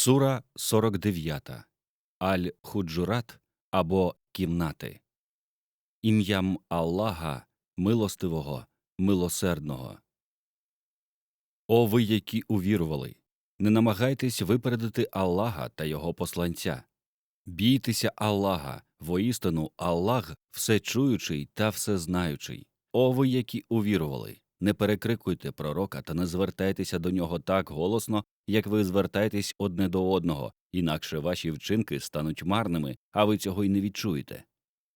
Сура 49. Аль-Худжурат або Кімнати. Ім'ям Аллаха, милостивого, милосердного. О ви, які увірували! Не намагайтесь випередити Аллаха та його посланця. Бійтеся Аллаха, воістину Аллах всечуючий та всезнаючий. О ви, які увірували! Не перекрикуйте пророка та не звертайтеся до нього так голосно, як ви звертаєтесь одне до одного, інакше ваші вчинки стануть марними, а ви цього й не відчуєте.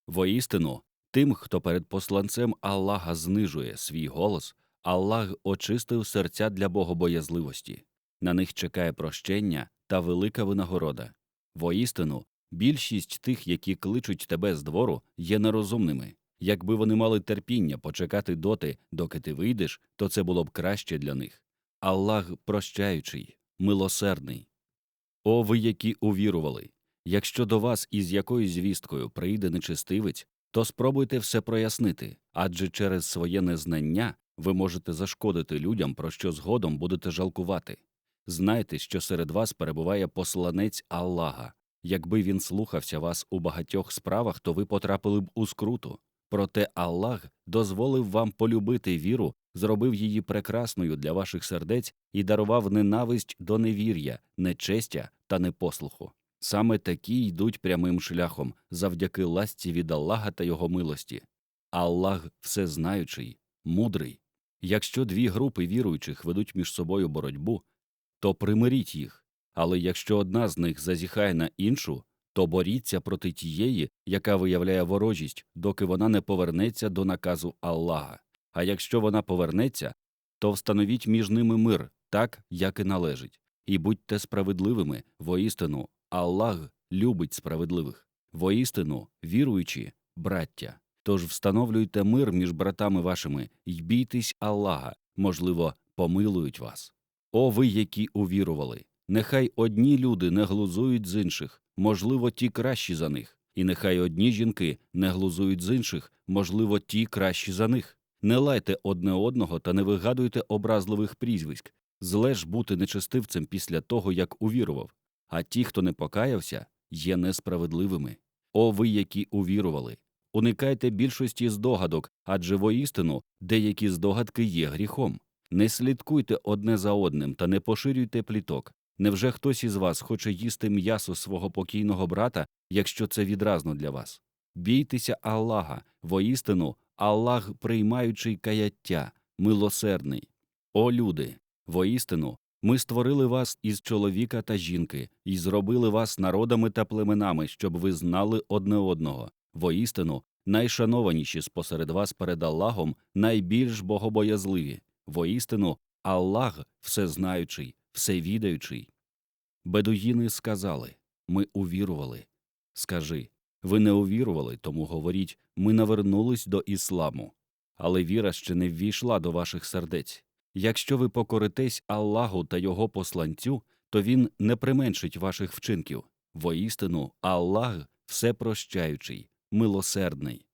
Воістину, тим, хто перед посланцем Аллаха знижує свій голос, Аллах очистив серця для богобоязливості. На них чекає прощення та велика винагорода. Воістину, більшість тих, які кличуть тебе з двору, є нерозумними. Якби вони мали терпіння почекати доти, доки ти вийдеш, то це було б краще для них. Аллах прощаючий, милосердний. О ви, які увірували! Якщо до вас із якоюсь звісткою прийде нечистивець, то спробуйте все прояснити, адже через своє незнання ви можете зашкодити людям, про що згодом будете жалкувати. Знайте, що серед вас перебуває посланець Аллаха. Якби він слухався вас у багатьох справах, то ви потрапили б у скруту. Проте Аллах дозволив вам полюбити віру, зробив її прекрасною для ваших сердець і дарував ненависть до невір'я, нечестя та непослуху. Саме такі йдуть прямим шляхом завдяки ласці від Аллаха та його милості. Аллах всезнаючий, мудрий. Якщо дві групи віруючих ведуть між собою боротьбу, то примиріть їх, але якщо одна з них зазіхає на іншу, то боріться проти тієї, яка виявляє ворожість, доки вона не повернеться до наказу Аллаха. А якщо вона повернеться, то встановіть між ними мир, так, як і належить, і будьте справедливими, воістину, Аллах любить справедливих, воістину, віруючі, браття. Тож встановлюйте мир між братами вашими й бійтесь Аллаха, можливо, помилують вас. О ви, які увірували! Нехай одні люди не глузують з інших, можливо, ті кращі за них, і нехай одні жінки не глузують з інших, можливо, ті кращі за них. Не лайте одне одного та не вигадуйте образливих прізвиськ, зле ж бути нечестивцем після того, як увірував, а ті, хто не покаявся, є несправедливими. О ви, які увірували! Уникайте більшості здогадок, адже воістину деякі здогадки є гріхом. Не слідкуйте одне за одним та не поширюйте пліток. Невже хтось із вас хоче їсти м'ясо свого покійного брата, якщо це відразно для вас? Бійтеся Аллаха, воістину, Аллах, приймаючий каяття, милосердний. О люди! Воістину, ми створили вас із чоловіка та жінки і зробили вас народами та племенами, щоб ви знали одне одного. Воістину, найшанованіші спосеред вас перед Аллахом найбільш богобоязливі. Воістину, Аллах всезнаючий, всевідаючий. Бедуїни сказали Ми увірували. Скажи ви не увірували, тому говоріть ми навернулись до ісламу. Але віра ще не ввійшла до ваших сердець. Якщо ви покоритесь Аллаху та його посланцю, то він не применшить ваших вчинків. Воістину, Аллах всепрощаючий, милосердний.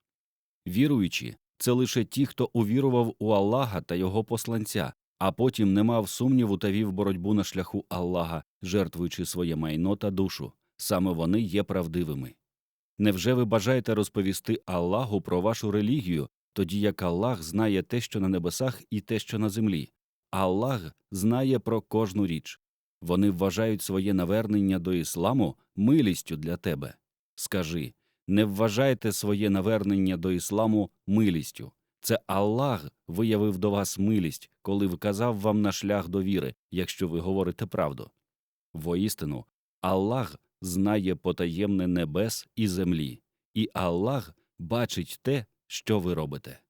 Віруючі це лише ті, хто увірував у Аллаха та його посланця, а потім не мав сумніву та вів боротьбу на шляху Аллаха, жертвуючи своє майно та душу. Саме вони є правдивими. Невже ви бажаєте розповісти Аллаху про вашу релігію, тоді як Аллах знає те, що на небесах, і те, що на землі? Аллах знає про кожну річ. Вони вважають своє навернення до ісламу милістю для тебе. Скажи не вважайте своє навернення до ісламу милістю. Це Аллах виявив до вас милість, коли вказав вам на шлях до віри, якщо ви говорите правду. Воістину, Аллах знає потаємне небес і землі, і Аллах бачить те, що ви робите.